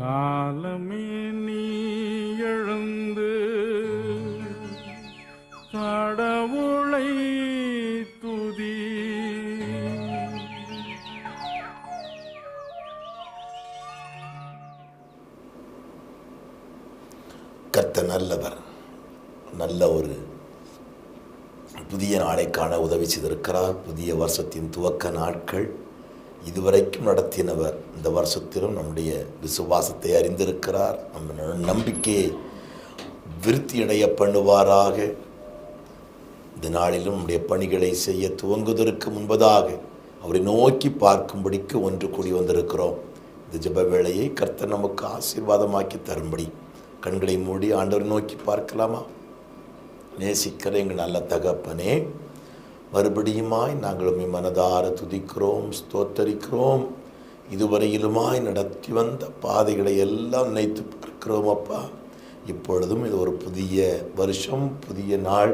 காலமே நீ எழுந்து கடவுளை துதி. கர்த்த நல்லவர். நல்ல ஒரு புதிய நாளைக்கான உதவி செய்திருக்கிறார். புதிய வருஷத்தின் துவக்க நாட்கள். இதுவரைக்கும் நடத்தினவர் இந்த வருஷத்திலும் நம்முடைய விசுவாசத்தை அறிந்திருக்கிறார். நம்ம நம்பிக்கையை விருத்தியடைய பண்ணுவாராக. இந்த நாளிலும் நம்முடைய பணிகளை செய்ய துவங்குவதற்கு முன்பதாக அவரை நோக்கி பார்க்கும்படிக்கு ஒன்று கூடி வந்திருக்கிறோம். இந்த ஜப வேளையை கர்த்தர் நமக்கு ஆசீர்வாதமாக்கி தரும்படி கண்களை மூடி ஆண்டவரை நோக்கி பார்க்கலாமா? நேசிக்கிற எங்கள் நல்ல தகப்பனே மறுபடியுமாய் நாங்கள் உண்மை மனதார துதிக்கிறோம் ஸ்தோத்தரிக்கிறோம். இதுவரையிலுமாய் நடத்தி வந்த பாதைகளை எல்லாம் நினைத்து பார்க்கிறோம் அப்பா. இப்பொழுதும் இது ஒரு புதிய வருஷம் புதிய நாள்.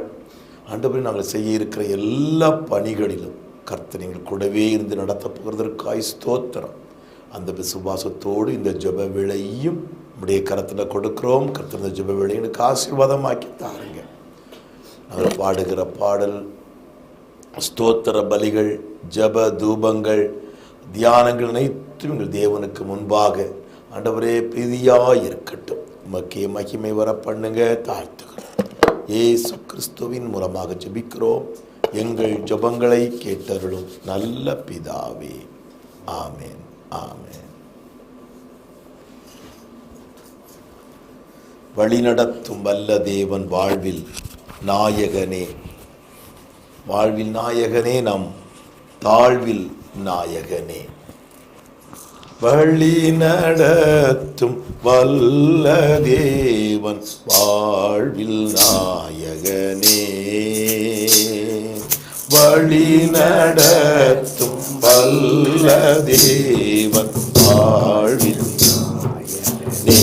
ஆண்டபடி நாங்கள் செய்ய இருக்கிற எல்லா பணிகளிலும் கர்த்தர் நீங்கள் கூடவே இருந்து நடத்த போகிறதற்காய் ஸ்தோத்திரம். அந்த விசுவாசத்தோடு இந்த ஜப விளையும் நம்முடைய கரத்தில் கொடுக்கிறோம். கர்த்தர் இந்த ஜப விளையை எனக்கு ஆசீர்வாதமாக்கி தாருங்க. நாங்கள் பாடுகிற பாடல் ஸ்தோத்திர பலிகள் ஜப தூபங்கள் தியானங்கள் அனைத்தும் எங்கள் தேவனுக்கு முன்பாக ஆண்டவரே பிரீதியாக இருக்கட்டும் உமக்கே மகிமை வர பண்ணுங்க தாழ்த்துகிறோம். ஏசு கிறிஸ்துவின் மூலமாக ஜபிக்கிறோம். எங்கள் ஜபங்களை கேட்டருளும் நல்ல பிதாவே. ஆமேன் ஆமேன். வழிநடத்தும் வல்ல தேவன் வாழ்வில் நாயகனே வாழ்வில் நாயகனே நம் தாழ்வில் நாயகனே. வழி நடத்தும் வல்ல தேவன் வாழ்வில் நாயகனே. வழி நடத்தும் வல்ல தேவன் வாழ்வில் நாயகனே.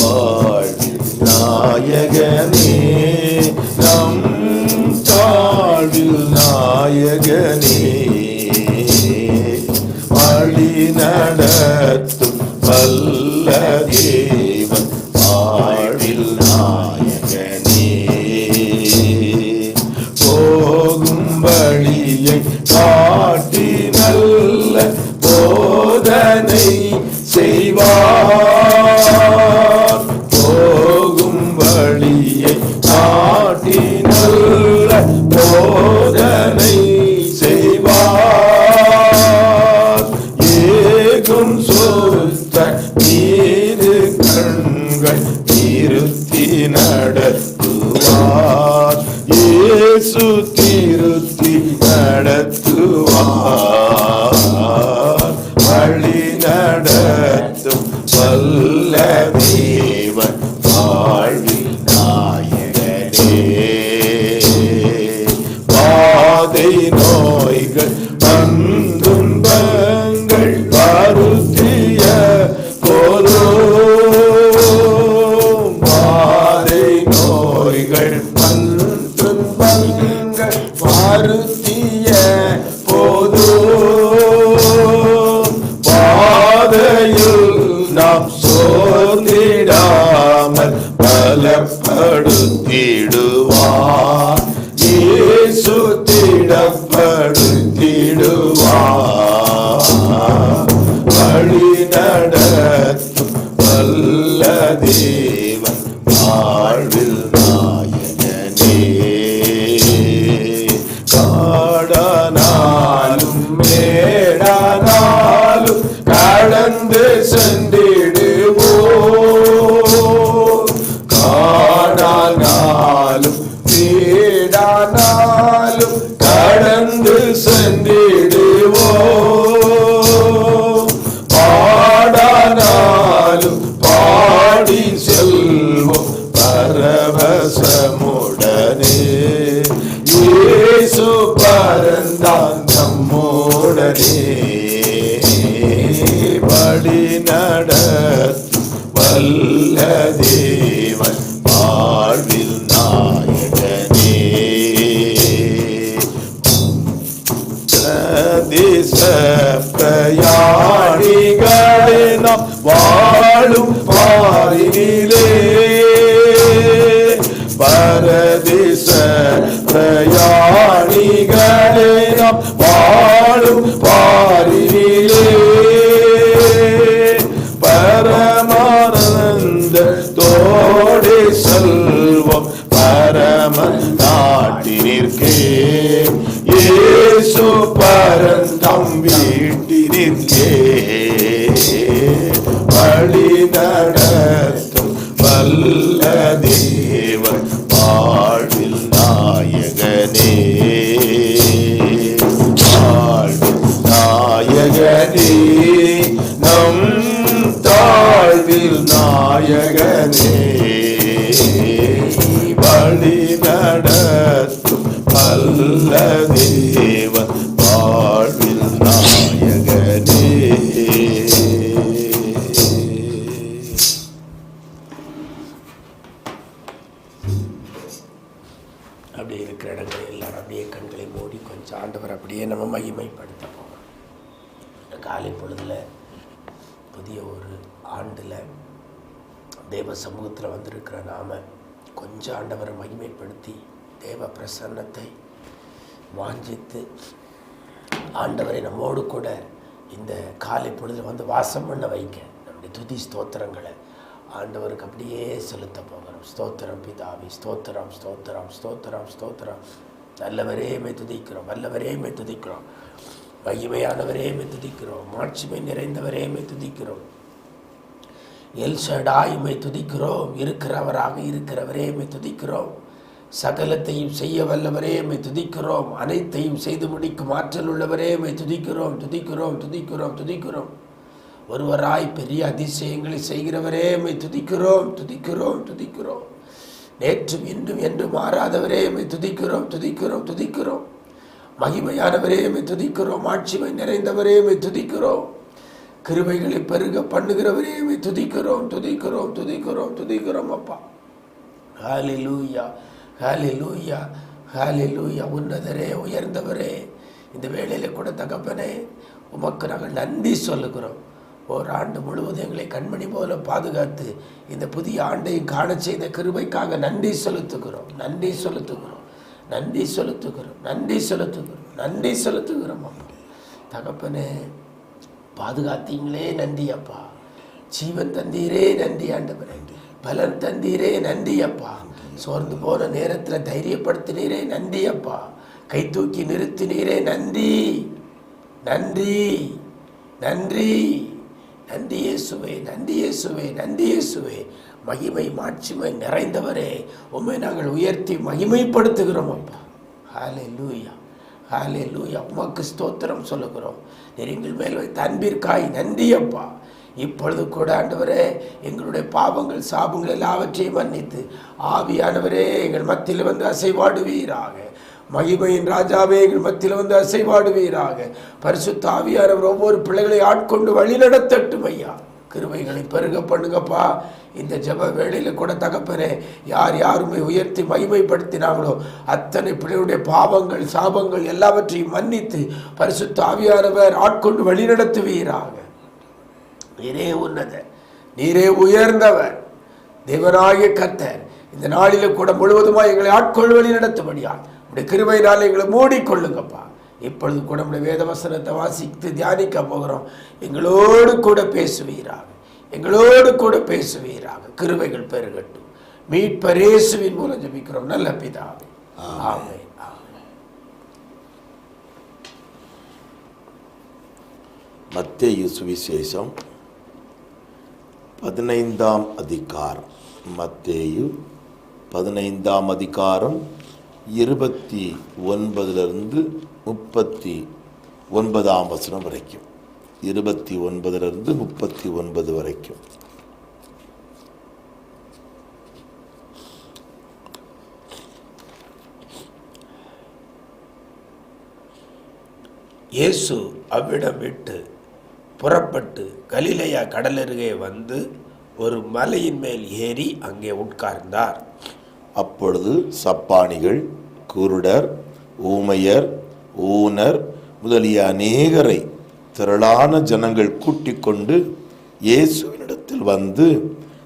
வாழ்வில் நாயகனே. நம் வாழ்வில் நாயகனே வழி நடத்தும் பாதை இருக்கிற இடங்களை எல்லாரும் அப்படியே கண்களை மூடி கொஞ்சம் ஆண்டவர் அப்படியே நம்ம மகிமைப்படுத்த போகிறோம் இந்த காலை பொழுதில் புதிய ஒரு ஆண்டில் தேவ சமூகத்தில் வந்திருக்கிற நாம் கொஞ்சம் ஆண்டவரை மகிமைப்படுத்தி தேவ பிரசன்னத்தை வாஞ்சித்து ஆண்டவரை நம்மோடு கூட இந்த காலை பொழுதில் வந்து வாசம் பண்ண வைக்க நம்முடைய துதி ஸ்தோத்திரங்களை ஆண்டவருக்கு அப்படியே செலுத்த போக ஸ்தோத்திரம் பிதாவி ஸ்தோத்திரம் ஸ்தோத்திரம் ஸ்தோத்திரம் ஸ்தோத்திரம். நல்லவரே மை துதிக்கிறோம் வல்லவரே மை துதிக்கிறோம். மகிமையானவரே மை துதிக்கிறோம் மாட்சிமை நிறைந்தவரேமை துதிக்கிறோம். எல் ஷடாய்மை துதிக்கிறோம் இருக்கிறவராக இருக்கிறவரேமை துதிக்கிறோம். சகலத்தையும் செய்ய வல்லவரே மை துதிக்கிறோம் அனைத்தையும் செய்து முடிக்கும் ஆற்றல் உள்ளவரே மை துதிக்கிறோம் துதிக்கிறோம் துதிக்கிறோம் துதிக்கிறோம். ஒருவராய் பெரிய அதிசயங்களை செய்கிறவரே மை துதிக்கிறோம் துதிக்கிறோம் துதிக்கிறோம். நேற்றும் இன்றும் என்று மாறாதவரே மை துதிக்கிறோம் துதிக்கிறோம் துதிக்கிறோம். மகிமையானவரே மை துதிக்கிறோம். ஆட்சிமை நிறைந்தவரே மை துதிக்கிறோம். கிருபைகளை பெருக பண்ணுகிறவரே மை துதிக்கிறோம் துதிக்கிறோம் துதிக்கிறோம் துதிக்கிறோம் அப்பா. ஹாலி லூயா ஹாலி லூயா ஹாலி லூயா உன்னதரே உயர்ந்தவரே. இந்த வேலையில் கூட தகப்பனே உமக்கு நாங்கள் நன்றி சொல்லுகிறோம். ஒரு ஆண்டு முழுவதும் எங்களை கண்மணி போல பாதுகாத்து இந்த புதிய ஆண்டையும் காண செய்த கிருபைக்காக நன்றி செலுத்துகிறோம். நன்றி செலுத்துகிறோம். நன்றி செலுத்துகிறோம். நன்றி செலுத்துகிறோம். நன்றி செலுத்துகிறோம் அப்பா. தகப்பனே பாதுகாத்தீங்களே நன்றி அப்பா. ஜீவன் தந்தீரே நன்றி ஆண்டவரே. பலன் தந்தீரே நன்றி அப்பா. சோர்ந்து போன நேரத்தில் தைரியப்படுத்தினீரே நன்றி அப்பா. கை தூக்கி நிறுத்தினீரே நன்றி. நன்றி. நன்றி. நன்றி இயேசுவே நன்றி இயேசுவே நன்றி இயேசுவே. மகிமை மாட்சிமை நிறைந்தவரே. உண்மை நாங்கள் உயர்த்தி மகிமைப்படுத்துகிறோம் அப்பா. ஹாலே லூயா ஹாலே லூயா உமக்கு ஸ்தோத்திரம் சொல்லுகிறோம். நெருங்கில் மேல் வைத்த அன்பிற்காய் நன்றி அப்பா. இப்பொழுது கூட ஆண்டவரே எங்களுடைய பாவங்கள் சாபங்கள் எல்லாவற்றையும் மன்னித்து ஆவியானவரே எங்கள் மத்தியில் வந்து அசைவாடுவீராக. மகிமையின் ராஜாவே மத்தியில் வந்து அசைவாடுவீராக. பரிசுத்த அவர் ஒவ்வொரு பிள்ளைகளை ஆட்கொண்டு வழி நடத்தட்டும் ஐயா. கிருமைகளை பெருக பண்ணுங்கப்பா. இந்த ஜெப வேளையில் கூட தகப்பனே யார் யாருமே உயர்த்தி மகிமைப்படுத்தினாங்களோ அத்தனை பிள்ளைகளுடைய பாவங்கள் சாபங்கள் எல்லாவற்றையும் மன்னித்து பரிசுத்த ஆவியானவர் ஆட்கொண்டு வழிநடத்துவீராக. நீரே உன்னத நீரே உயர்ந்தவர் தேவனாகிய கத்தர் இந்த நாளில கூட முழுவதுமாக எங்களை ஆட்கொள் வழி நடத்தும்படியான் உடைய கிருபையினால் எங்களை மூடிக்கொள்ளுங்கப்பா. இப்பொழுது கூட நம்முடைய வேதவசனத்தை வாசித்து தியானிக்க போகிறோம். எங்களோடு கூட பேசுவீராக. எங்களோடு கூட பேசுவீராக. கிருபைகள் பெருகட்டும். மீட்பரேசுவின் மூலம் ஜெபிக்கிறோம். நல்ல பிதாவே. ஆமென். மத்தேயு சுவிசேஷம் பதினைந்தாம் அதிகாரம். மத்தேயு பதினைந்தாம் அதிகாரம் இருபத்தி ஒன்பதுலேருந்து முப்பத்தி ஒன்பதாம் வசனம் வரைக்கும். இருபத்தி ஒன்பதுலேருந்து முப்பத்தி ஒன்பது வரைக்கும். இயேசு அவ்விடம் விட்டு புறப்பட்டு கலிலேயா கடலருகே வந்து ஒரு மலையின் மேல் ஏறி அங்கே உட்கார்ந்தார். அப்பொழுது சப்பானிகள் குருடர் ஊமையர் ஊனர் முதலிய அநேகரை திரளான ஜனங்கள் கூட்டிக் கொண்டு இயேசுவினிடத்தில் வந்து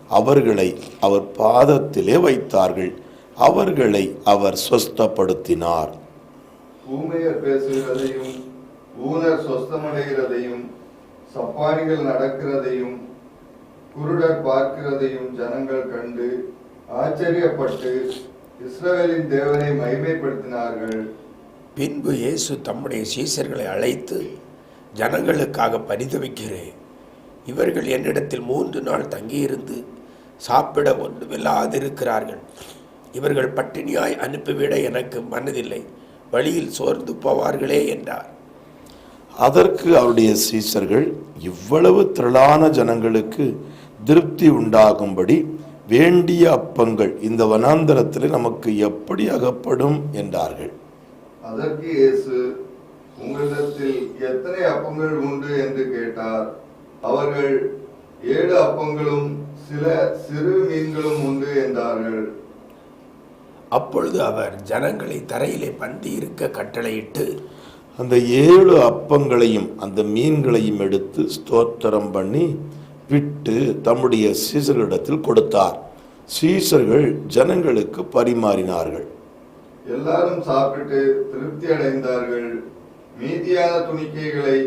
அவர்களை அவர் பாதத்திலே வைத்தார்கள். அவர்களை அவர் சொஸ்தப்படுத்தினார் ஊமையர் பேசுகிறதையும் ஊனர் சொஸ்தமடைகிறதையும் சப்பானிகள் நடக்கிறதையும் குருடர் பார்க்கிறதையும் ஜனங்கள் கண்டு ஆச்சரியப்பட்டு இஸ்ரவேலின் தேவனை மகிமைப்படுத்தினார்கள். பின்பு இயேசு தம்முடைய சீசர்களை அழைத்து ஜனங்களுக்காக பரிதவிக்கிறேன். இவர்கள் என்னிடத்தில் மூன்று நாள் தங்கியிருந்து சாப்பிட ஒன்றுமில்லாதிருக்கிறார்கள். இவர்கள் பட்டினியாய் அனுப்பிவிட எனக்கு மனதில்லை. வழியில் சோர்ந்து போவார்களே என்றார். அதற்கு அவருடைய சீசர்கள் இவ்வளவு திரளான ஜனங்களுக்கு திருப்தி உண்டாகும்படி வேண்டிய அப்பங்கள் இந்த வனாந்தரத்தில் நமக்கு எப்படி அகப்படும் என்றார்கள். அதற்கு இயேசு உங்களிடத்தில் எத்தனை அப்பங்கள் உண்டு? என்று கேட்டார். அவர்கள் ஏழு அப்பங்களும் சில சிறு மீன்களும் உண்டு என்றார்கள். அப்பொழுது அவர் ஜனங்களை தரையிலே பந்தி இருக்க கட்டளையிட்டு அந்த ஏழு அப்பங்களையும் அந்த மீன்களையும் எடுத்து ஸ்தோத்திரம் பண்ணி விட்டு தம்முடைய சீசர்களிடத்தில் கொடுத்தார். சீசர்கள் ஜனங்களுக்கு பரிமாறினார்கள். எல்லாரும் சாப்பிட்டு திருப்தி அடைந்தார்கள். மீதியான துணிக்கைகளை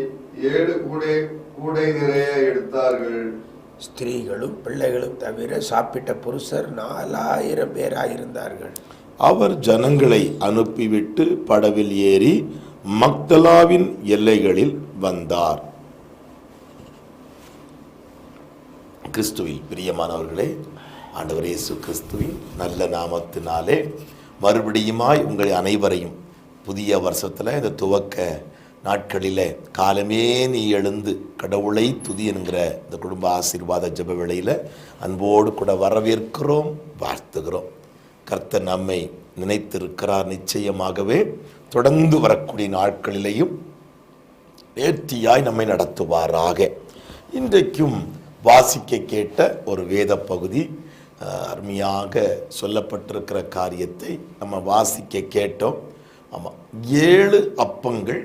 ஏழு கூடை கூடை நிறைய எடுத்தார்கள். ஸ்திரீகளும் பிள்ளைகளும் தவிர சாப்பிட்ட புருஷர் நாலாயிரம் பேராயிருந்தார்கள். அவர் ஜனங்களை அனுப்பிவிட்டு படவில் ஏறி மக்தலாவின் எல்லைகளில் வந்தார். கிறிஸ்துவில் பிரியமானவர்களே ஆண்டவர் இயேசு கிறிஸ்துவின் நல்ல நாமத்தினாலே மறுபடியுமாய் உங்கள் அனைவரையும் புதிய வருஷத்தில் இந்த துவக்க நாட்களில் காலமே நீ எழுந்து கடவுளை துதி என்கிற இந்த குடும்ப ஆசீர்வாத ஜெப வேளையில் அன்போடு கூட வரவேற்கிறோம் வாழ்த்துகிறோம். கர்த்த நம்மை நினைத்திருக்கிறார் நிச்சயமாகவே. தொடர்ந்து வரக்கூடிய நாட்களிலேயும் நேர்த்தியாய் நம்மை நடத்துவாராக. இன்றைக்கும் வாசிக்க கேட்ட ஒரு வேத பகுதி அருமையாக சொல்லப்பட்டிருக்கிற காரியத்தை நம்ம வாசிக்க கேட்டோம். ஆமாம் ஏழு அப்பங்கள்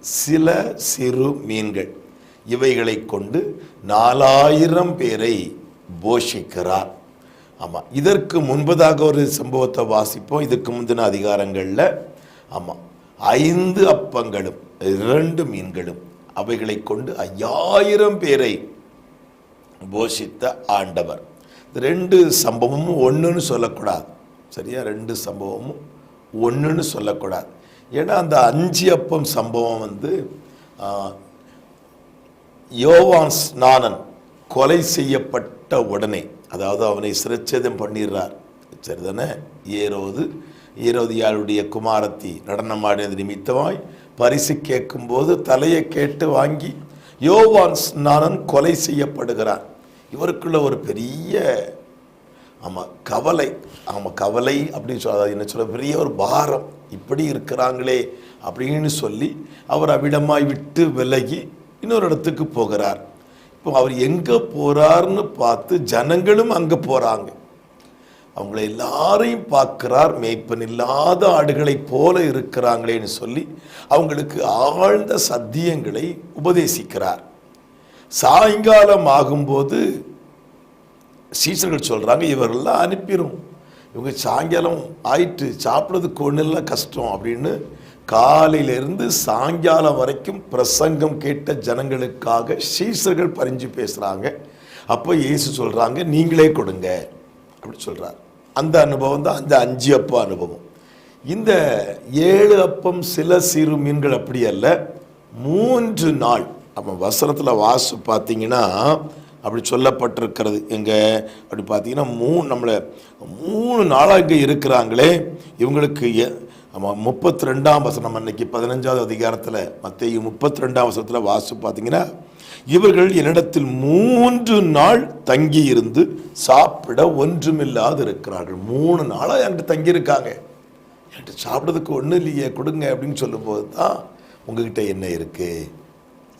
சில சிறு மீன்கள். இவைகளை கொண்டு நாலாயிரம் பேரை போஷிக்கிறார். ஆமாம் இதற்கு முன்பதாக ஒரு சம்பவத்தை வாசிப்போம். இதுக்கு முந்தின அதிகாரங்களில் ஆமாம் ஐந்து அப்பங்களும் இரண்டு மீன்களும் அவைகளை கொண்டு ஐயாயிரம் பேரை போஷித்த ஆண்டவர். ரெண்டு சம்பவமும் ஒன்றுன்னு சொல்லக்கூடாது. சரியா? ரெண்டு சம்பவமும் ஒன்றுன்னு சொல்லக்கூடாது. ஏன்னா அந்த அஞ்சு அப்பம் சம்பவம் வந்து யோவான் ஸ்நானன் கொலை செய்யப்பட்ட உடனே அதாவது அவனை சிரச்சேதம் பண்ணிடுறார். சரிதானே? ஏரோது ஏரோதியாளுடைய குமாரத்தி நடனமாடியது நிமித்தமாய் பரிசு கேட்கும்போது தலையை கேட்டு வாங்கி யோவான் ஸ்நானன் கொலை செய்யப்படுகிறார் இவருக்குள்ள ஒரு பெரிய ஆமாம் கவலை ஆமாம் கவலை அப்படின்னு சொல்ல என்ன சொல்ல பெரிய ஒரு பாரம். இப்படி இருக்கிறாங்களே அப்படின்னு சொல்லி அவர் அவ்விடமாய் விட்டு விலகி இன்னொரு இடத்துக்கு போகிறார். இப்போ அவர் எங்கே போகிறார்னு பார்த்து ஜனங்களும் அங்கே போகிறாங்க அவங்கள எல்லாரையும் பார்க்கிறார். மேய்ப்பன் இல்லாத ஆடுகளைப் போல இருக்கிறாங்களேன்னு சொல்லி அவங்களுக்கு ஆழ்ந்த சத்தியங்களை உபதேசிக்கிறார். சாயங்காலம் ஆகும்போது சீசர்கள் சொல்கிறாங்க இவரெல்லாம் அனுப்பிடும் இவங்க சாயங்காலம் ஆயிட்டு சாப்பிட்றதுக்கு ஒன்றும் கஷ்டம் அப்படின்னு காலையிலிருந்து சாயங்காலம் வரைக்கும் பிரசங்கம் கேட்ட ஜனங்களுக்காக சீசர்கள் பறிஞ்சு பேசுகிறாங்க அப்போ இயேசு சொல்கிறாங்க நீங்களே கொடுங்க அப்படி சொல்கிறார் அந்த அனுபவம் தான் அந்த அஞ்சு அப்பா அனுபவம். இந்த ஏழு அப்பம் சில சிறு மீன்கள் அப்படி அல்ல மூன்று நாள். நம்ம வசனத்தில் வாசு பார்த்தீங்கன்னா அப்படி சொல்லப்பட்டிருக்கிறது. எங்கே? அப்படி பார்த்தீங்கன்னா மூணு நம்மளை மூணு நாளாக இங்கே இருக்கிறாங்களே இவங்களுக்கு ஆமாம் முப்பத்தி ரெண்டாம் வசனம் அன்னைக்கு பதினஞ்சாவது அதிகாரத்தில் மத்திய முப்பத்தி ரெண்டாம் வசனத்தில் வாசு பார்த்தீங்கன்னா இவர்கள் என்னிடத்தில் மூன்று நாள் தங்கி இருந்து சாப்பிட ஒன்றுமில்லாது இருக்கிறார்கள். மூணு நாளாக என்கிட்ட தங்கியிருக்காங்க. என்கிட்ட சாப்பிட்றதுக்கு ஒன்றும் இல்லையே கொடுங்க அப்படின்னு சொல்லும்போது தான் உங்ககிட்ட என்ன இருக்குது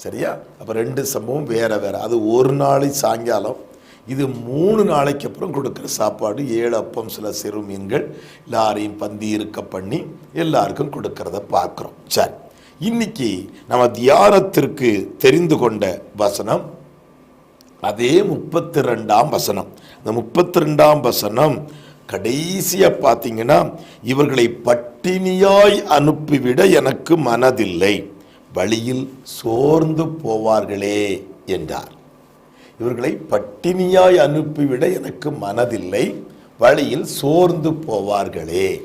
சரியா? அப்போ ரெண்டு சம்பவம் வேற வேற. அது ஒரு நாளை சாயங்காலம் இது மூணு நாளைக்கு அப்புறம் கொடுக்குற சாப்பாடு ஏழு அப்பம் சில சிறு மீன்கள் எல்லாரையும் பந்தி இருக்க பண்ணி எல்லாருக்கும் கொடுக்கறத பார்க்குறோம். சரி இன்னைக்கு நம்ம தியானத்திற்கு தெரிந்து கொண்ட வசனம் அதே முப்பத்தி ரெண்டாம் வசனம். இந்த முப்பத்தி ரெண்டாம் வசனம் கடைசியாக பார்த்தீங்கன்னா இவர்களை பட்டினியாய் அனுப்பிவிட எனக்கு மனதில்லை. வழியில் சோர்ந்து போவார்களே என்றார். இவர்களை பட்டினியாய் அனுப்பிவிட எனக்கு மனதில்லை. வழியில் சோர்ந்து போவார்களே.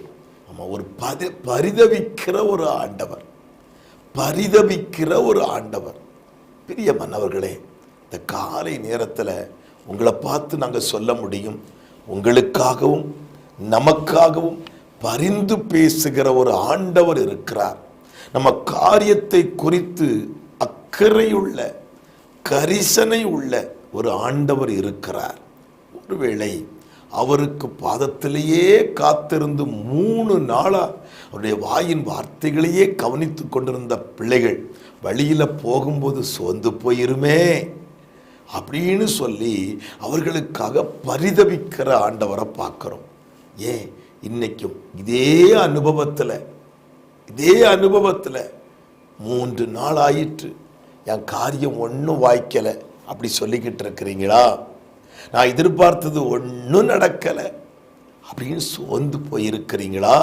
ஆமா ஒரு பதி பரிதவிக்கிற ஒரு ஆண்டவர். பரிதவிக்கிற ஒரு ஆண்டவர். பெரிய மன்னவர்களே இந்த காலை நேரத்தில் உங்களை பார்த்து நாங்கள் சொல்ல முடியும். உங்களுக்காகவும் நமக்காகவும் பரிந்து பேசுகிற ஒரு ஆண்டவர் இருக்கிறார். நம்ம காரியத்தை குறித்து அக்கறையுள்ள கரிசனை உள்ள ஒரு ஆண்டவர் இருக்கிறார். ஒருவேளை அவருக்கு பாதத்திலேயே காத்திருந்து மூணு நாளாக அவருடைய வாயின் வார்த்தைகளையே கவனித்து கொண்டிருந்த பிள்ளைகள் வழியில் போகும்போது சோர்ந்து போயிருமே அப்படின்னு சொல்லி அவர்களுக்காக பரிதவிக்கிற ஆண்டவரை பார்க்குறோம். ஏன்? இன்னைக்கும் இதே அனுபவத்தில் இதே அனுபவத்தில் மூன்று நாள் ஆயிற்று. என் காரியம் ஒன்றும் வாய்க்கலை. அப்படி சொல்லிக்கிட்டு இருக்கிறீங்களா? நான் எதிர்பார்த்தது ஒன்றும் நடக்கலை. அப்படின்னு சோர்ந்து போயிருக்கிறீங்களா?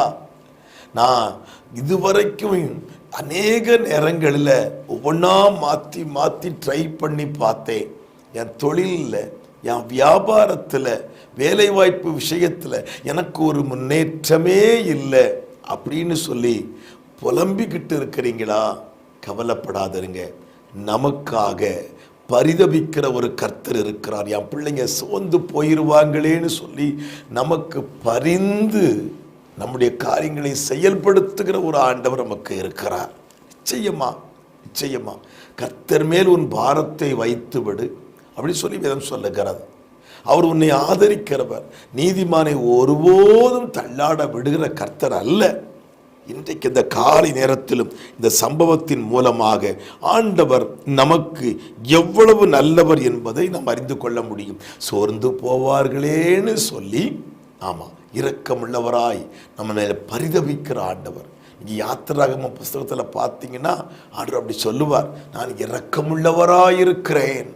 நான் இதுவரைக்கும் அநேக நேரங்களில் ஒவ்வொன்றா மாற்றி மாற்றி ட்ரை பண்ணி பார்த்தேன். என் தொழிலில் என் வியாபாரத்தில் வேலைவாய்ப்பு விஷயத்தில் எனக்கு ஒரு முன்னேற்றமே இல்லை. அப்படின்னு சொல்லி புலம்பிக்கிட்டு இருக்கிறீங்களா? கவலைப்படாதருங்க. நமக்காக பரிதபிக்கிற ஒரு கர்த்தர் இருக்கிறார். என் பிள்ளைங்க சோர்ந்து போயிருவாங்களேன்னு சொல்லி நமக்கு பரிந்து நம்முடைய காரியங்களை செயல்படுத்துகிற ஒரு ஆண்டவர் நமக்கு இருக்கிறார். நிச்சயமா நிச்சயமா. கர்த்தர் மேல் உன் பாரத்தை வைத்து விடு அப்படி சொல்லி விதம் சொல்லுகிறது. அவர் உன்னை ஆதரிக்கிறவர். நீதிமானை ஒருபோதும் தள்ளாட விடுகிற கர்த்தர் அல்ல. இன்றைக்கு இந்த காலை நேரத்திலும் இந்த சம்பவத்தின் மூலமாக ஆண்டவர் நமக்கு எவ்வளவு நல்லவர் என்பதை நாம் அறிந்து கொள்ள முடியும். சோர்ந்து போவார்களேன்னு சொல்லி ஆமாம் இரக்கமுள்ளவராய் நம்ம பரிதவிக்கிற ஆண்டவர். இங்கே யாத்திராகம புஸ்தகத்தில் பார்த்தீங்கன்னா ஆண்டவர் அப்படி சொல்லுவார் நான் இரக்கமுள்ளவராயிருக்கிறேன்.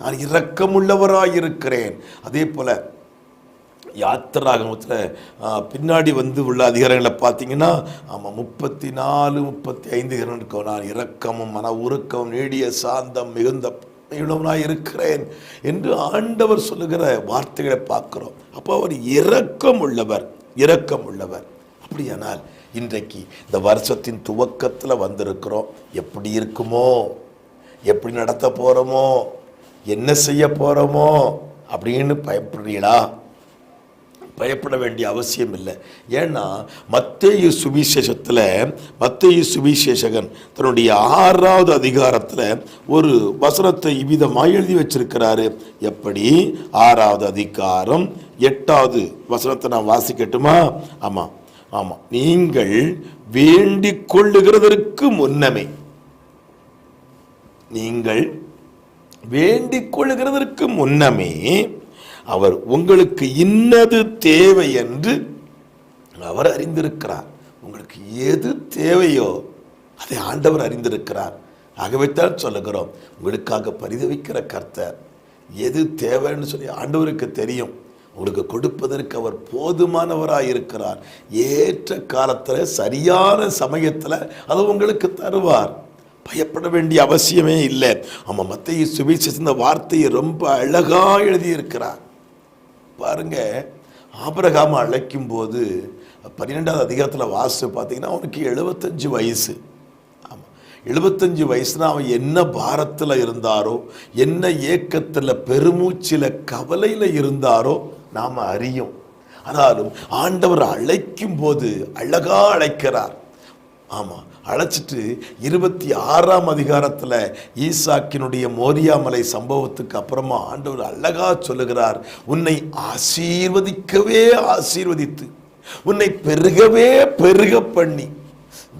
நான் இரக்கமுள்ளவராயிருக்கிறேன். அதே போல யாத்திராகமத்தில் பின்னாடி வந்து உள்ள அதிகாரங்களை பார்த்தீங்கன்னா ஆமாம் முப்பத்தி நாலு முப்பத்தி ஐந்து இருக்கும் நான் இரக்கமும் மன உருக்கமும் நீடிய சாந்தம் மிகுந்த இவ்வளவுனாய் இருக்கிறேன் என்று ஆண்டவர் சொல்லுகிற வார்த்தைகளை பார்க்குறோம். அப்போ அவர் இரக்கம் உள்ளவர் இரக்கம் உள்ளவர். அப்படியானால் இன்றைக்கு இந்த வருஷத்தின் துவக்கத்தில் வந்திருக்கிறோம். எப்படி இருக்குமோ எப்படி நடத்த போகிறோமோ என்ன செய்ய போகிறோமோ அப்படின்னு பயப்படுறீங்களா? பயப்பட வேண்டிய அவசியம் இல்லை. ஏன்னா மத்தேயு சுவிசேஷத்தில் மத்தேயு சுவிசேஷகன் தன்னுடைய ஆறாவது அதிகாரத்தில் ஒரு வசனத்தை இவ்விதமாக எழுதி வச்சிருக்கிறாரு. எப்படி? ஆறாவது அதிகாரம் எட்டாவது வசனத்தை நான் வாசிக்கட்டுமா? ஆமாம் ஆமாம் நீங்கள் வேண்டிக் கொள்ளுகிறதற்கு முன்னமே நீங்கள் வேண்டிக் கொள்ளுகிறதற்கு முன்னமே அவர் உங்களுக்கு இன்னது தேவை என்று அவர் அறிந்திருக்கிறார். உங்களுக்கு எது தேவையோ அதை ஆண்டவர் அறிந்திருக்கிறார். ஆகவேத்தான் சொல்லுகிறோம் உங்களுக்காக பரிதவிக்கிற கர்த்தர் எது தேவைன்னு சொல்லி ஆண்டவருக்கு தெரியும். உங்களுக்கு கொடுப்பதற்கு அவர் போதுமானவராக இருக்கிறார். ஏற்ற காலத்தில் சரியான சமயத்தில் அது உங்களுக்கு தருவார். பயப்பட வேண்டிய அவசியமே இல்லை. ஆமாம் மத்திய சுவிசேஷ வார்த்தையை ரொம்ப அழகாக எழுதியிருக்கிறார். பாருங்க ஆபரகாம அழைக்கும் போது பன்னிரெண்டாவது அதிகாரத்தில் வாசு பார்த்தீங்கன்னா அவனுக்கு எழுபத்தஞ்சு வயசு. ஆமாம் எழுபத்தஞ்சு வயசுனா அவன் என்ன பாரத்தில் இருந்தாரோ என்ன ஏக்கத்தில் பெருமூச்சில் கவலையில் இருந்தாரோ நாம் அறியும். ஆனாலும் ஆண்டவர் அழைக்கும் போது அழகா அழைக்கிறார். ஆமாம் அழைச்சிட்டு இருபத்தி ஆறாம் அதிகாரத்தில் ஈசாக்கினுடைய மோரியாமலை சம்பவத்துக்கு அப்புறமா ஆண்டவர் அழகா சொல்லுகிறார் உன்னை ஆசீர்வதிக்கவே ஆசீர்வதித்து உன்னை பெருகவே பெருக பண்ணி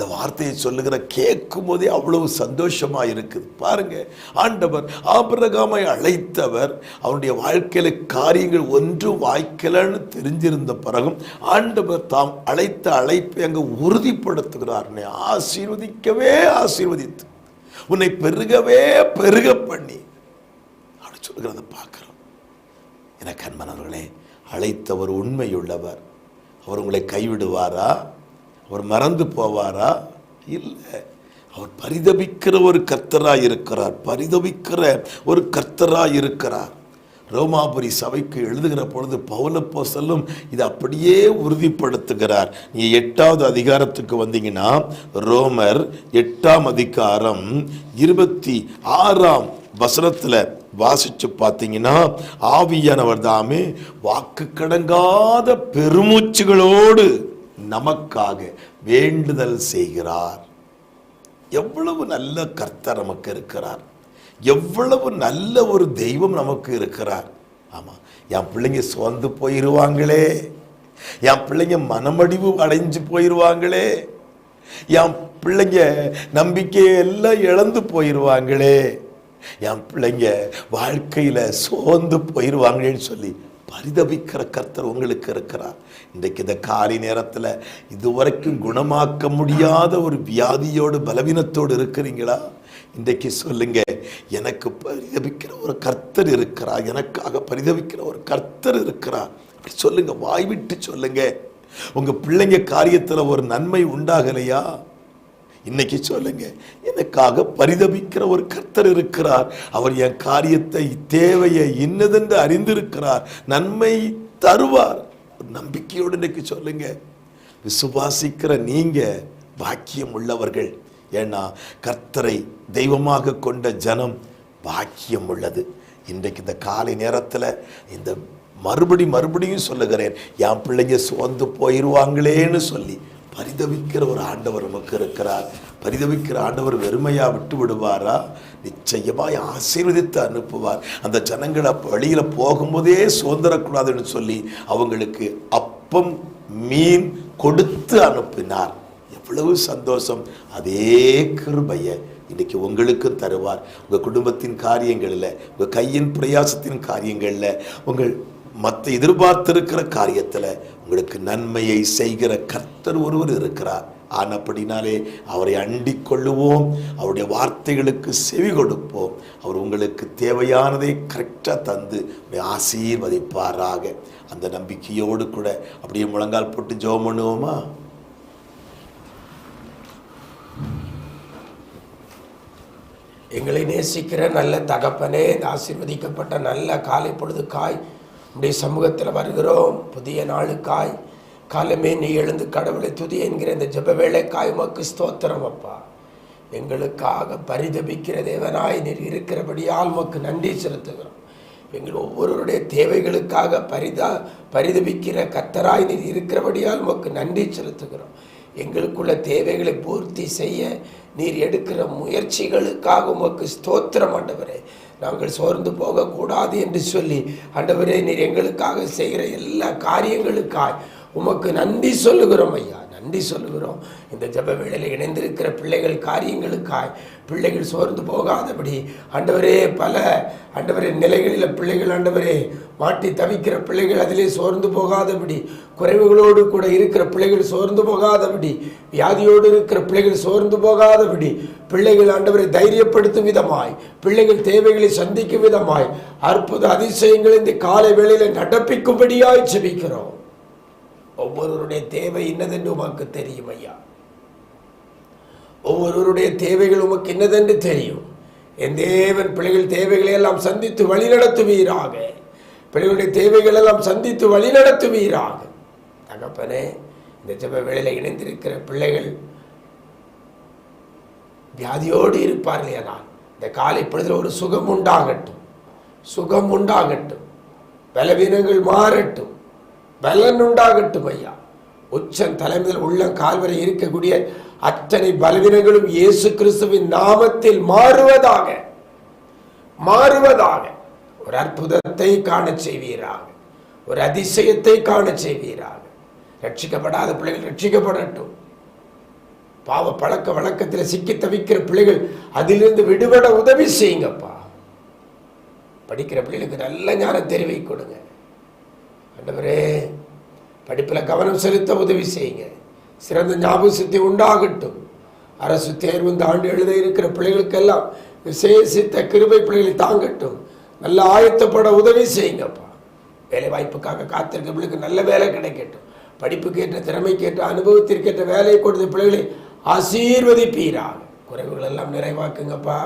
இந்த வார்த்தையை சொல்லுகிற கேட்கும் போதே அவ்வளவு சந்தோஷமா இருக்குது. பாருங்க ஆண்டவர் ஆபிரகாமை அழைத்தவர் அவனுடைய வாழ்க்கையில காரியங்கள் ஒன்றும் வாய்க்கலன்னு தெரிஞ்சிருந்த பிறகும் ஆண்டவர் தாம் அழைத்த அழைப்பை அங்கே உறுதிப்படுத்துகிறார் ஆசீர்வதிக்கவே ஆசீர்வதித்து உன்னை பெருகவே பெருக பண்ணி. அப்படி சொல்லுகிறத பார்க்குறோம். எனக்கு அவர்களே அழைத்தவர் உண்மையுள்ளவர். அவர் உங்களை கைவிடுவாரா? அவர் மறந்து போவாரா? இல்லை. அவர் பரிதபிக்கிற ஒரு கர்த்தராக இருக்கிறார். பரிதபிக்கிற ஒரு கர்த்தராக இருக்கிறார். ரோமாபுரி சபைக்கு எழுதுகிற பொழுது பவுலப்போ செல்லும் இது அப்படியே உறுதிப்படுத்துகிறார். நீ எட்டாவது அதிகாரத்துக்கு வந்தீங்கன்னா ரோமர் எட்டாம் அதிகாரம் இருபத்தி ஆறாம் வசனத்தில் வாசிச்சு பார்த்தீங்கன்னா ஆவியானவர் தாமே வாக்கு கடங்காத பெருமூச்சுகளோடு நமக்காக வேண்டுதல் செய்கிறார். எவ்வளவு நல்ல கர்த்தர் நமக்கு இருக்கிறார். எவ்வளவு நல்ல ஒரு தெய்வம் நமக்கு இருக்கிறார். ஆமாம் என் பிள்ளைங்க சோர்ந்து போயிருவாங்களே. என் பிள்ளைங்க மனமடிவு அடைஞ்சு போயிருவாங்களே. என் பிள்ளைங்க நம்பிக்கையை எல்லாம் இழந்து போயிருவாங்களே. என் பிள்ளைங்க வாழ்க்கையில் சோர்ந்து போயிருவாங்களேன்னு சொல்லி பரிதபிக்கிற கர்த்தர் உங்களுக்கு இருக்கிறார். இன்றைக்கு இந்த காலை நேரத்தில் இதுவரைக்கும் குணமாக்க முடியாத ஒரு வியாதியோடு பலவீனத்தோடு இருக்கிறீங்களா? இன்றைக்கு சொல்லுங்க எனக்கு பரிதபிக்கிற ஒரு கர்த்தர் இருக்கிறார். எனக்காக பரிதபிக்கிற ஒரு கர்த்தர் இருக்கிறார். அப்படி சொல்லுங்க வாய் விட்டு சொல்லுங்க. உங்கள் பிள்ளைங்க காரியத்தில் ஒரு நன்மை உண்டாகலையா? இன்னைக்கு சொல்லுங்க எனக்காக பரிதபிக்கிற ஒரு கர்த்தர் இருக்கிறார். அவர் என் காரியத்தை தேவையை இன்னதென்று அறிந்திருக்கிறார். நன்மை தருவார். ஒரு நம்பிக்கையோடு இன்னைக்கு சொல்லுங்க விசுவாசிக்கிற நீங்க பாக்கியம் உள்ளவர்கள். ஏன்னா கர்த்தரை தெய்வமாக கொண்ட ஜனம் பாக்கியம் உள்ளது. இன்றைக்கு இந்த காலை நேரத்தில் இந்த மறுபடி மறுபடியும் சொல்லுகிறேன் என் பிள்ளைங்க சோர்ந்து போயிடுவாங்களேன்னு சொல்லி. பரிதவிக்கிற ஒரு ஆண்டவர் நமக்கு இருக்கிறார். பரிதவிக்கிற ஆண்டவர் வெறுமையாக விட்டு விடுவாரா? நிச்சயமாய் ஆசீர்வதித்து அனுப்புவார். அந்த ஜனங்களை வழியில் போகும்போதே சுதந்திரக்கூடாதுன்னு சொல்லி அவங்களுக்கு அப்பம் மீன் கொடுத்து அனுப்பினார். எவ்வளவு சந்தோஷம். அதே கிருபையை இன்றைக்கி உங்களுக்கும் தருவார். உங்கள் குடும்பத்தின் காரியங்களில் உங்கள் கையின் பிரயாசத்தின் காரியங்களில் உங்கள் மற்ற எதிர்பார்த்திருக்கிற காரியத்தில் உங்களுக்கு நன்மையை செய்கிற கர்த்தர் ஒருவர் இருக்கிறார். ஆனப்படினாலே அவரை அண்டிக் கொள்ளுவோம். அவருடைய வார்த்தைகளுக்கு செவி கொடுப்போம். அவர் உங்களுக்கு தேவையானதை கரெக்டாக தந்து ஆசீர்வதிப்பாராக. அந்த நம்பிக்கையோடு கூட அப்படியே முழங்கால் போட்டு ஜோம் பண்ணுவோமா? எங்களை நேசிக்கிற நல்ல தகப்பனே இந்த ஆசீர்வதிக்கப்பட்ட நல்ல காலை பொழுதுக்காய் உடைய சமூகத்தில் வருகிறோம். புதிய நாளுக்காய். காலமே நீ எழுந்து கடவுளை துதி என்கிற இந்த ஜப வேலைக்காய் உமக்கு ஸ்தோத்திரம் அப்பா. எங்களுக்காக பரிதபிக்கிற தேவனாய் நீர் இருக்கிறபடியால் உமக்கு நன்றி செலுத்துகிறோம். எங்கள் ஒவ்வொருவருடைய தேவைகளுக்காக பரிதா பரிதபிக்கிற கத்தராய் நீர் இருக்கிறபடியால் உமக்கு நன்றி செலுத்துகிறோம். எங்களுக்குள்ள தேவைகளை பூர்த்தி செய்ய நீர் எடுக்கிற முயற்சிகளுக்காக உமக்கு ஸ்தோத்திரம் ஆண்டவரே. நாங்கள் சோர்ந்து போகக்கூடாது என்று சொல்லி ஆண்டவரே நீர் எங்களுக்காக செய்கிற எல்லா காரியங்களுக்காய் உமக்கு நன்றி சொல்லுகிறோம் ஐயா. நன்றி சொல்லுகிறோம். இந்த ஜப வேளையில் இணைந்திருக்கிற பிள்ளைகள் காரியங்களுக்காய் பிள்ளைகள் சோர்ந்து போகாதபடி ஆண்டவரே பல ஆண்டவரே நிலைகளில் பிள்ளைகள் ஆண்டவரே மாட்டி தவிக்கிற பிள்ளைகள் அதிலே சோர்ந்து போகாதபடி குறைவுகளோடு கூட இருக்கிற பிள்ளைகள் சோர்ந்து போகாதபடி வியாதியோடு இருக்கிற பிள்ளைகள் சோர்ந்து போகாதபடி பிள்ளைகள் ஆண்டவரை தைரியப்படுத்தும் விதமாய் பிள்ளைகள் தேவைகளை சந்திக்கும் விதமாய் அற்புத அதிசயங்கள் இந்த காலை வேளையில் நடப்பிக்கும்படியாய் செபிக்கிறோம் ஒவ்வொருவருடைய தேவை இன்னதென்று உமக்கு தெரியும் ஐயா. ஒவ்வொருவருடைய தேவைகள் உமக்கு என்னதென்று தெரியும். என் தேவன் பிள்ளைகள் தேவைகளை எல்லாம் சந்தித்து வழிநடத்துவீராக பிள்ளைகளுடைய தேவைகள் எல்லாம் சந்தித்து வழிநடத்துவீராக தகப்பனே இந்த ஜப வேளையில் இணைந்திருக்கிற பிள்ளைகள் வியாதியோடு இருப்பார்கள் ஆனால் இந்த காலை பொழுதில் ஒரு சுகம் உண்டாகட்டும். சுகம் உண்டாகட்டும். பலவீனங்கள் மாறட்டும். பலன் உண்டாகட்டும் ஐயா உச்சன் தலைமையில் உள்ள கால்வரை இருக்கக்கூடிய அத்தனை பலவீனங்களும் இயேசு கிறிஸ்துவின் நாமத்தில் மாறுவதாக மாறுவதாக. ஒரு அற்புதத்தை காண செய்வீராக. ஒரு அதிசயத்தை காண செய்வீராக. ரட்சிக்கப்படாத பிள்ளைகள் ரட்சிக்கப்படட்டும். பாவ பழக்க வழக்கத்தில் சிக்கி தவிக்கிற பிள்ளைகள் அதிலிருந்து விடுபட உதவி செய்யுங்கப்பா. படிக்கிற பிள்ளைகளுக்கு நல்ல ஞான தெரிவை கொடுங்க. ஆண்டவரே படிப்பில் கவனம் செலுத்த உதவி செய்யுங்க. சிறந்த ஞாபக சக்தி உண்டாகட்டும். அரசு தேர்வு இந்த ஆண்டு எழுத இருக்கிற பிள்ளைகளுக்கெல்லாம் விசேஷித்த கிருபை பிள்ளைகளை தாங்கட்டும். நல்ல ஆயத்தப்பட உதவி செய்யுங்கப்பா. வேலை வாய்ப்புக்காக காத்திருக்க பிள்ளைக்கு நல்ல வேலை கிடைக்கட்டும். படிப்புக்கேற்ற திறமைக்கேற்ற அனுபவத்திற்கேற்ற வேலையை கொடுத்த பிள்ளைகளை ஆசீர்வதிப்பீராக. குறைவுகள் எல்லாம் நிறைவாக்குங்கப்பா.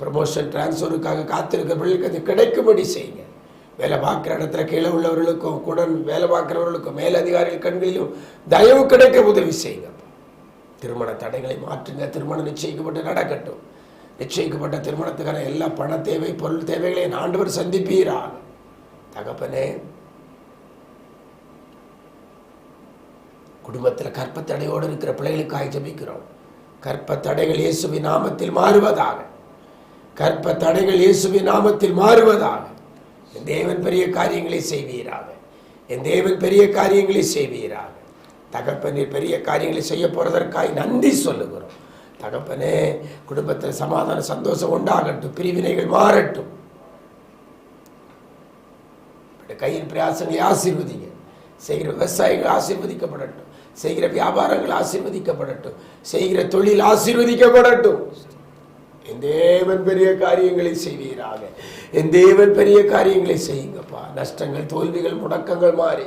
ப்ரமோஷன் டிரான்ஸ்ஃபருக்காக காத்திருக்க பிள்ளைகளுக்கு அது கிடைக்கும்படி செய்யுங்க. வேலை பார்க்குற இடத்துல கீழே உள்ளவர்களுக்கும் கூட வேலை பார்க்குறவர்களுக்கும் மேலதிகாரிகள் கண்களிலும் தயவு கிடைக்க உதவி செய்யுங்க. திருமண தடைகளை மாற்றுங்க. திருமணம் நிச்சயிக்கப்பட்டு நடக்கட்டும். நிச்சயிக்கப்பட்ட திருமணத்துக்கான எல்லா பண தேவை பொருள் தேவைகளையும் ஆண்டவர் சந்திப்பீராக. தகப்பனே குடும்பத்தில் கற்பத்தடையோடு இருக்கிற பிள்ளைகளுக்காக ஜபிக்கிறோம். கற்பத்தடைகள் இயேசுவின் நாமத்தில் மாறுவதாக. கற்ப தடைகள் இயேசுவின் நாமத்தில் மாறுவதாக. என் தேவன் பெரிய காரியங்களை செய்வீராக. என் தேவன் பெரிய காரியங்களை செய்வீராக. தகப்பனே பெரிய காரியங்களை செய்ய போறதற்காய் நன்றி சொல்லுகிறோம். தகப்பனே குடும்பத்தில் சமாதான சந்தோஷம் உண்டாகட்டும் பிரிவினைகள் மாறட்டும். கையின் பிரயாசங்களை ஆசீர்வதிங்க. செய்கிற விவசாயிகள் ஆசீர்வதிக்கப்படட்டும். செய்கிற வியாபாரங்கள் ஆசீர்வதிக்கப்படட்டும். செய்கிற தொழில் ஆசீர்வதிக்கப்படட்டும். என் தேவன் பெரிய காரியங்களை செய்வீராக. என் தேவன் பெரிய காரியங்களை செய்யுங்கப்பா. நஷ்டங்கள் தோல்விகள் முடக்கங்கள் மாறி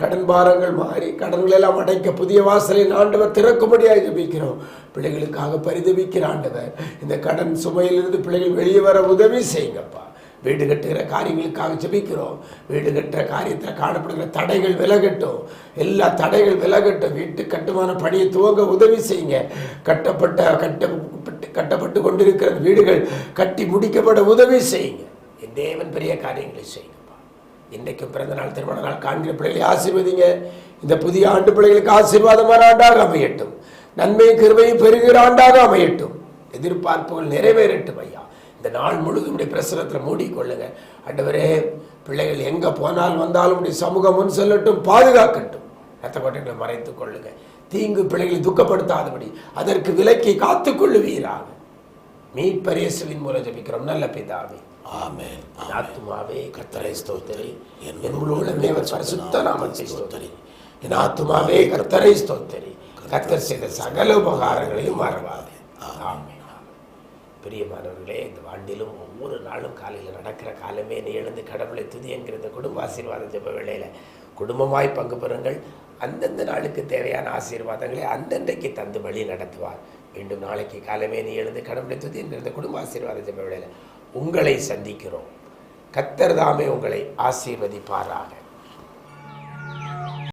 கடன் பாரங்கள் மாறி கடன்கள் எல்லாம் அடைக்க புதிய வாசலை ஆண்டவர் திறக்கும்படியாக ஜபிக்கிறோம். பிள்ளைகளுக்காக பரிதவிக்கிற ஆண்டவர் இந்த கடன் சுமையிலிருந்து பிள்ளைகள் வெளியே வர உதவி செய்யுங்கப்பா. வீடு கட்டுகிற காரியங்களுக்காக ஜெபிக்கிறோம். வீடு கட்டுற காரியத்தில் காணப்படுகிற தடைகள் விலகட்டும். எல்லா தடைகள் விலகட்டும். வீட்டு கட்டுமான பணியை துவங்க உதவி செய்யுங்க. கட்டப்பட்ட கட்டப்பட்டு கட்டப்பட்டு கொண்டிருக்கிற வீடுகள் கட்டி முடிக்கப்பட உதவி செய்யுங்க. என் தேவன் பெரிய காரியங்களை செய்யுங்கப்பா. இன்றைக்கும் பிறந்த நாள் திருமண நாள் காண்கிற பிள்ளைகளை ஆசீர்வதிங்க. இந்த புதிய ஆண்டு பிள்ளைகளுக்கு ஆசீர்வாதமான ஆண்டாக அமையட்டும். நன்மை கிருபையும் பெருகிற ஆண்டாக அமையட்டும். எதிர்பார்ப்புகள் நிறைவேறட்டும் ஐயா. இந்த நாள் முழுதும் உடைய பிரசனத்தில் மூடிக்கொள்ளுங்க. ஆண்டவரே பிள்ளைகள் எங்கே போனால் வந்தாலும் உடைய சமூகம் முன் செல்லட்டும் பாதுகாக்கட்டும். ரத்த கோட்டைகளை மறைத்துக் கொள்ளுங்க. தீங்கு பிள்ளைகளை துக்கப்படுத்தாதபடி அதற்கு விலக்கி காத்துக் கொள்ளுவீராக. மீட்பரேசுவின் மூலம் ஜபிக்கிறோம். நல்ல பிதாவே. ஆமென். என் ஆத்துமாவே கர்த்தரை ஸ்தோத்தரி. என் முழு அவர் பரிசுத்த நாமத்தை ஸ்தோத்தரி. என் ஆத்துமாவே கர்த்தரை ஸ்தோத்தரி. கர்த்தர் செய்த சகல உபகாரங்களையும் மறவாதே. ஆமென். பிரியமானவர்களே இந்த ஆண்டிலும் ஒவ்வொரு நாளும் காலையில் நடக்கிற காலமே நீ எழுந்து கடவுளை துதியங்கிற இந்த குடும்ப ஆசீர்வாத ஜெப வேளையில் குடும்பமாய் பங்கு பெறுங்கள். அந்தந்த நாளுக்கு தேவையான ஆசீர்வாதங்களை அந்தன்றைக்கு தந்து வழி நடத்துவார். மீண்டும் நாளைக்கு காலமே நீ எழுந்து கடவுளை துதியங்கிற இந்த குடும்ப ஆசீர்வாத ஜெப வேளையில் உங்களை சந்திக்கிறோம். கத்தர் தாமே உங்களை ஆசீர்வதிப்பாராக.